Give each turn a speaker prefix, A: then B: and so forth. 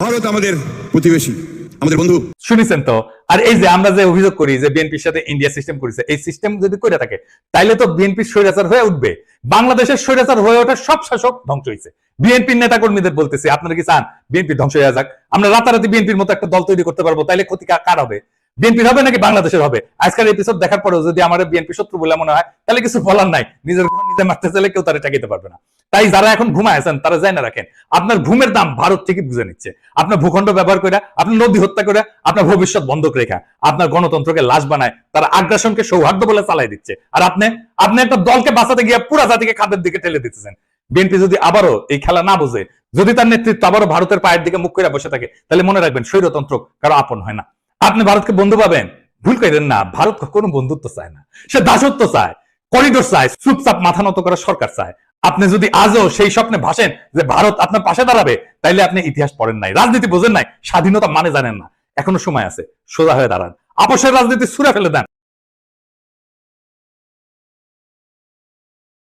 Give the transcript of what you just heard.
A: ভারত আমাদের প্রতিবেশী, আমাদের বন্ধু।
B: শুনেছেন তো? আর এই যে আমরা যে অভিযোগ করি যে বিএনপির সাথে ইন্ডিয়া সিস্টেম করেছে, এই সিস্টেম যদি করে থাকে, তাইলে তো বিএনপি স্বৈরাচার হয়ে উঠবে। বাংলাদেশের স্বৈরাচার হয়ে ওঠা সব শাসক ধ্বংস হয়েছে বিএনপির নেতা কর্মীদের বলতেছে, আপনারা কি চান? বিএনপি ধ্বংস হয়ে যাক। আমরা রাতারাতি বিএনপির মতো একটা দল তৈরি করতে পারব, তাইলে ক্ষতি কার হবে? বিএনপির হবে নাকি বাংলাদেশের হবে? আজকের এপিসোড দেখার পরেও যদি আমার বিএনপি শত্রু বলে মনে হয়, তাহলে কিছু বলার নাই। নিজের ঘুম নিজে মারতে চাইলে কেউ তারা ঠেকাইতে পারবে না। তাই যারা এখন ঘুমায় আছেন, তারা যায় না রাখেন, আপনার ঘুমের দাম ভারত থেকে বুঝে নিচ্ছে। আপনার ভূখণ্ড ব্যবহার করে আপনার নদী হত্যা করে আপনার ভবিষ্যৎ বন্ধক রেখা, আপনার গণতন্ত্রকে লাশ বানায়, তারা আগ্রাসনকে সৌহার্দ্য বলে চালাই দিচ্ছে। আর আপনি আপনি একটা দলকে বাঁচাতে গিয়ে পুরা জাতিকে খাদের দিকে ঠেলে দিতেছেন। বিএনপি যদি আবারও এই খেলা না বোঝে, যদি তার নেতৃত্ব আবারও ভারতের পায়ের দিকে মুখ করে বসে থাকে, তাহলে মনে রাখবেন স্বৈরতন্ত্র কারও আপন হয় না। আপনি ভারতকে বন্ধু পাবেন। ভুল করেন না, ভারত কোনো বন্ধুত্ব চায় না। সে দাসত্ব চায় করিডোর চায়, চুপচাপ মাথা নত করা সরকার চায়। আপনি যদি আজও সেই স্বপ্নে ভাসেন যে ভারত আপনার পাশে দাঁড়াবে, তাইলে আপনি ইতিহাস পড়েন নাই, রাজনীতি বোঝেন নাই, স্বাধীনতা মানে জানেন না। এখনও সময় আছে, সোজা হয়ে দাঁড়ান। আপসের রাজনীতি ছুড়ে ফেলে দেন।